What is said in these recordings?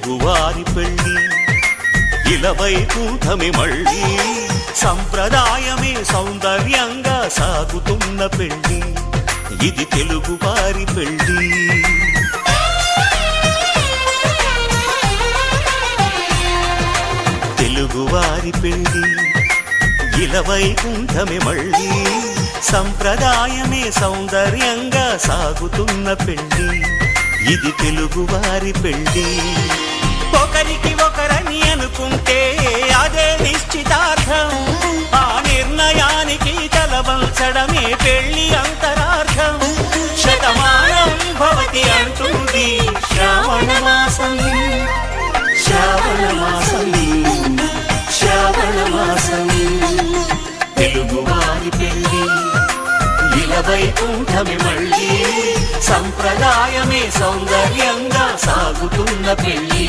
తెలుగువారి పెళ్ళి. ఇలవై కూటమి మళ్ళీ. సంప్రదాయమే సౌందర్యంగా సాగుతున్న పెళ్ళి. ఇది తెలుగువారి పెళ్ళి. తెలుగువారి పెళ్ళి. ఇలవై కుంఠమే మళ్ళీ. సంప్రదాయమే సౌందర్యంగా సాగుతున్న పెళ్ళి. ఇది తెలుగువారి పెళ్ళి. ఒకరికి ఒకరని అనుకుంటే అదే నిశ్చితార్థం. ఆ నిర్ణయానికి తలవంచడమే పెళ్ళి అంతరార్థం. శతమానం భవతి అంటుంది శ్రావణ మాసం శ్రావణ మాసం శ్రావణ మాసం తెలుగువారి పెళ్ళి ఇలవై కుంఠమి మళ్ళీ సంప్రదాయమే సౌందర్యంగా సాగుతున్న పెళ్ళి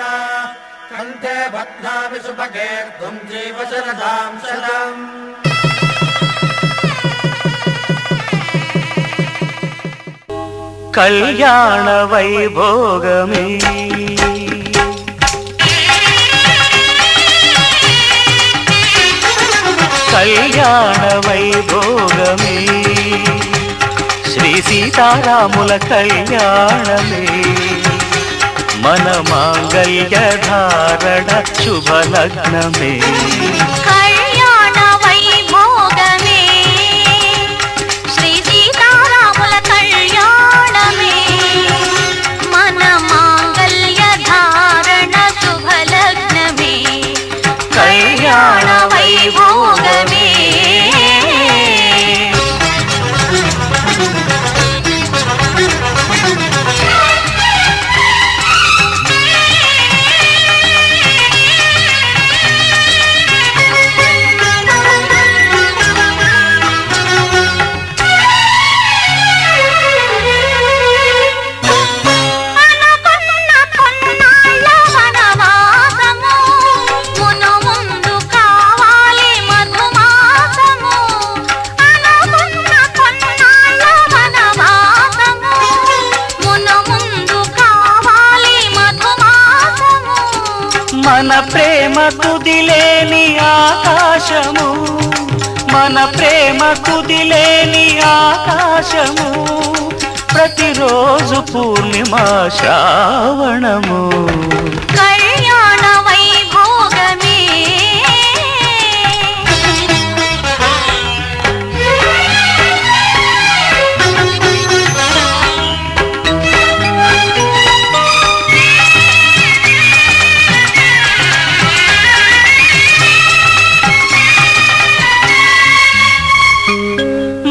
वीणा कण्ठे बध्नामि सुभगे त्वम् जीवशरदां शरम् कल्याणवैभोगमे कल्याणवैभोगमे श्रीसीतारामुल कल्याणमे మన మాంగళ్య ధారణ శుభ లగ్నమే ఆకాశము ప్రతిరోజు పూర్ణిమ శ్రావణము.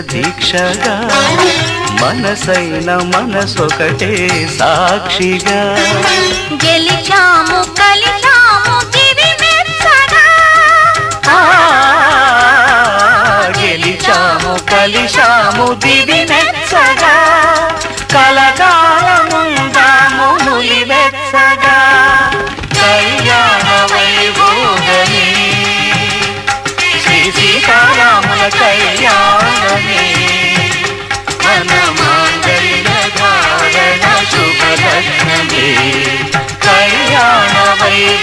దీక్షగా మనసైన మనసొకటే సాక్షిగా. గెలిచాము కలిచాము గెలిచాము కలిశాము దివి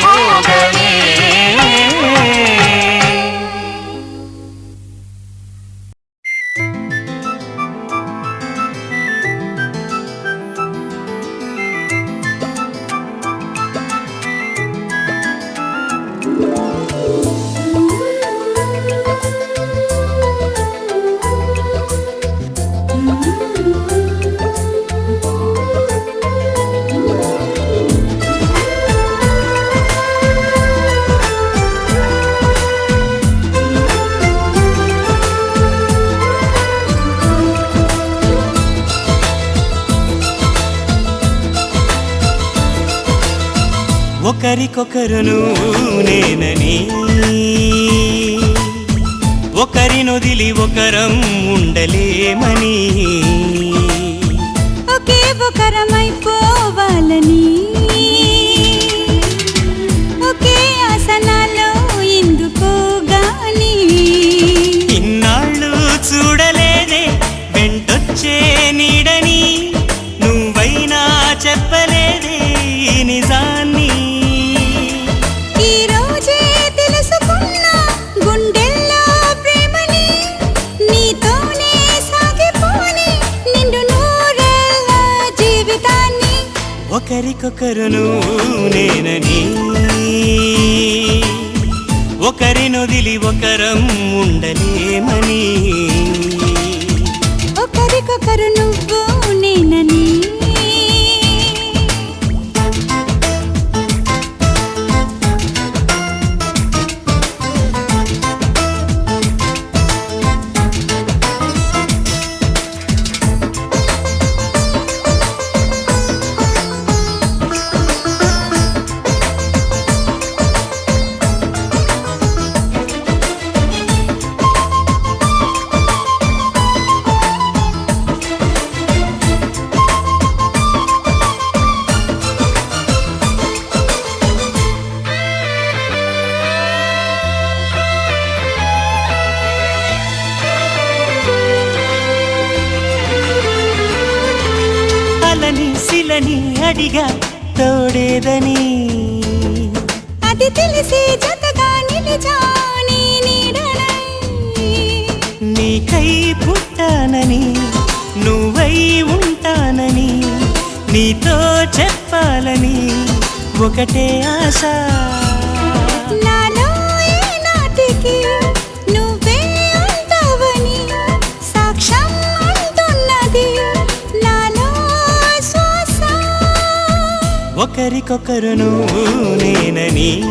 ভোগ ఒకరికొకరును నేనని. ఒకరినొదిలి ఒకరం ఉండలేమని. ఒకే ఒకరమైపోవాలని. ఒకరికొకరును నేనని. ఒకరినొదిలి ఒకరం ఉండలేమని. ఒకరికొకరు నువ్వు నేనని. శిలని అడిగా తోడేదని. అది తెలిసి జతగా నిలిచాని నీకై పుట్టానని నువ్వై ఉంటానని నీతో చెప్పాలని ఒకటే ఆశ. ఒకరికొకరును నేనని.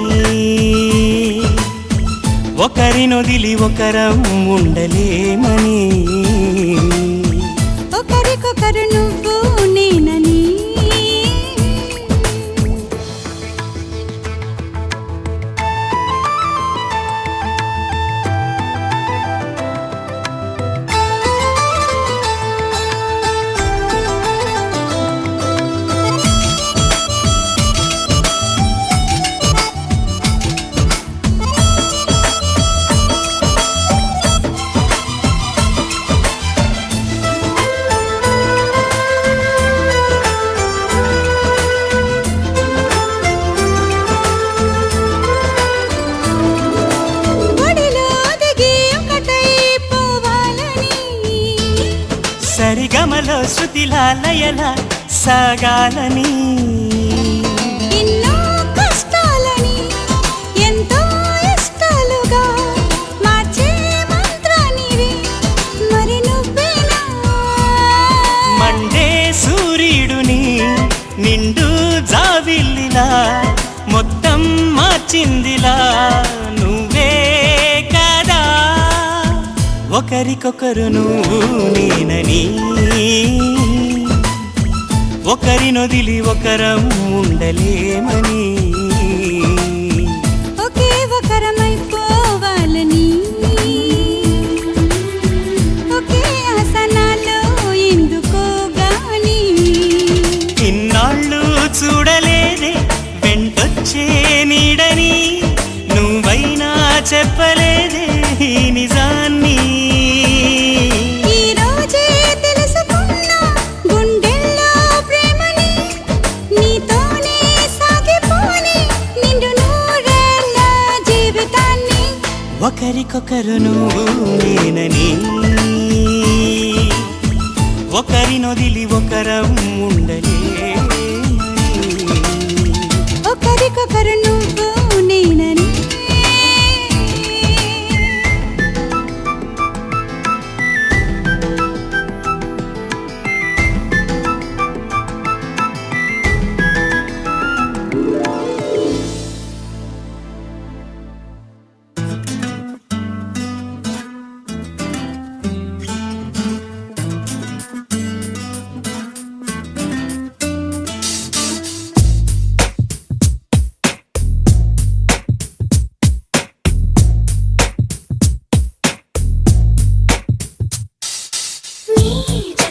ఒకరినొదిలి ఒకరం ఉండలేమని. సరిగమలో శృతిలా సాగాలని. ఒకరికొకరు నువ్వు నేనని. ఒకరినొదిలి ఒకరం ఉండలేమని. ఒకరికొకరు నువ్వు నేనని. ఒకరినొదిలి ఒకరం ఉండలే ఒకరికొకరు need